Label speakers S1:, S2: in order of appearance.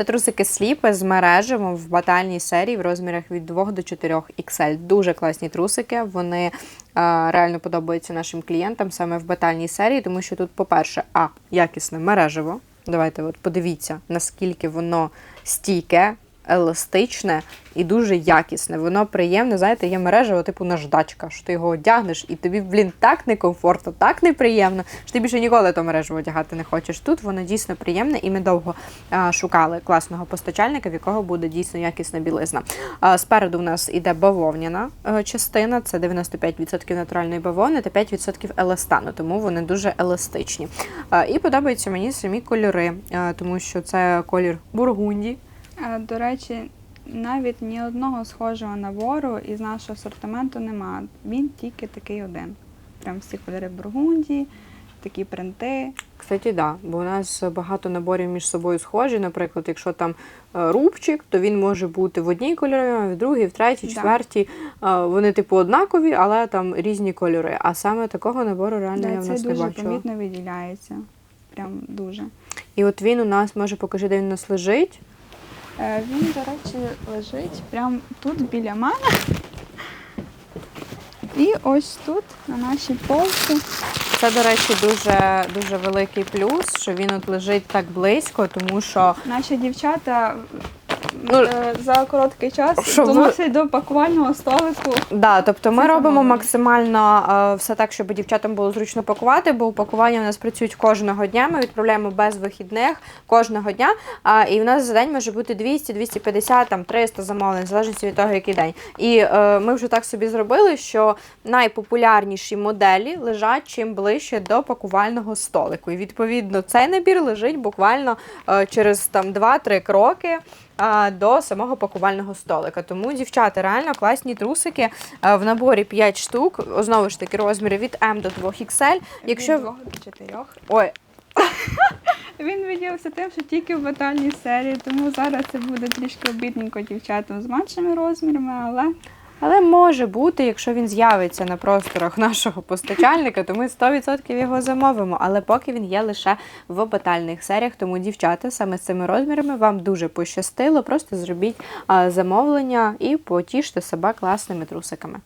S1: Це трусики сліпи з мережевим в батальній серії в розмірах від 2 до 4 XL. Дуже класні трусики. Вони е, реально подобаються нашим клієнтам саме в батальній серії, тому що тут, по-перше, а якісне мережево. Давайте от подивіться, наскільки воно стійке, еластичне і дуже якісне. Воно приємне, знаєте, є мережево, типу наждачка, що ти його одягнеш, і тобі, блін, так некомфортно, так неприємно, що ти більше ніколи то мережево одягати не хочеш. Тут воно дійсно приємне, і ми довго а, шукали класного постачальника, в якого буде дійсно якісна білизна. А, спереду в нас іде бавовняна е, частина, це 95% натуральної бавовни та 5% еластану, тому вони дуже еластичні. А, і подобаються мені самі кольори, е, тому що це колір бургунді.
S2: Е, До речі, навіть ні одного схожого набору із нашого асортименту немає. Він тільки такий один. Прям всі кольори Бургундії, такі принти.
S1: Кстати, да, бо у нас багато наборів між собою схожі. Наприклад, якщо там е, рубчик, то він може бути в одній кольорі, в другій, в третій, четвертій. Е, Вони типу однакові, але там різні кольори. А саме такого набору реально я в нас не
S2: дуже
S1: бачила.
S2: помітно виділяється. Прям дуже.
S1: І от він у нас може покажи, де він у нас лежить.
S2: Е, Він, до речі, лежить прямо тут біля мене. І ось тут, на нашій полці.
S1: Це, до речі, дуже дуже великий плюс, що він от лежить так близько, тому що
S2: Наші дівчата
S1: Ну,
S2: е, за короткий час
S1: щоб ви-
S2: доносять до пакувального столику.
S1: Да, тобто ми робимо максимально е, все так, щоб дівчатам було зручно пакувати, бо упакування у нас працюють кожного дня. Ми відправляємо без вихідних кожного дня. А, і в нас за день може бути 200, 250, там 300 замовлень, в залежності від того, який день. І е, ми вже так собі зробили, що найпопулярніші моделі лежать чим ближче до пакувального столику. І відповідно цей набір лежить буквально е, через там 2-3 кроки до самого пакувального столика. Тому, дівчата, реально класні трусики. А, В наборі 5 штук, знову ж таки, розміри від М до 2XL. Якщо
S2: Від 2 до 4.
S1: ой,
S2: Він виділився тим, що тільки в батальній серії, тому зараз це буде трішки обідненько дівчатам з меншими розмірами, але
S1: але може бути, якщо він з'явиться на просторах нашого постачальника, то ми 100% його замовимо. Але поки він є лише в батальних серіях. Тому, дівчата, саме з цими розмірами вам дуже пощастило. Просто зробіть замовлення і потіште себе класними трусиками.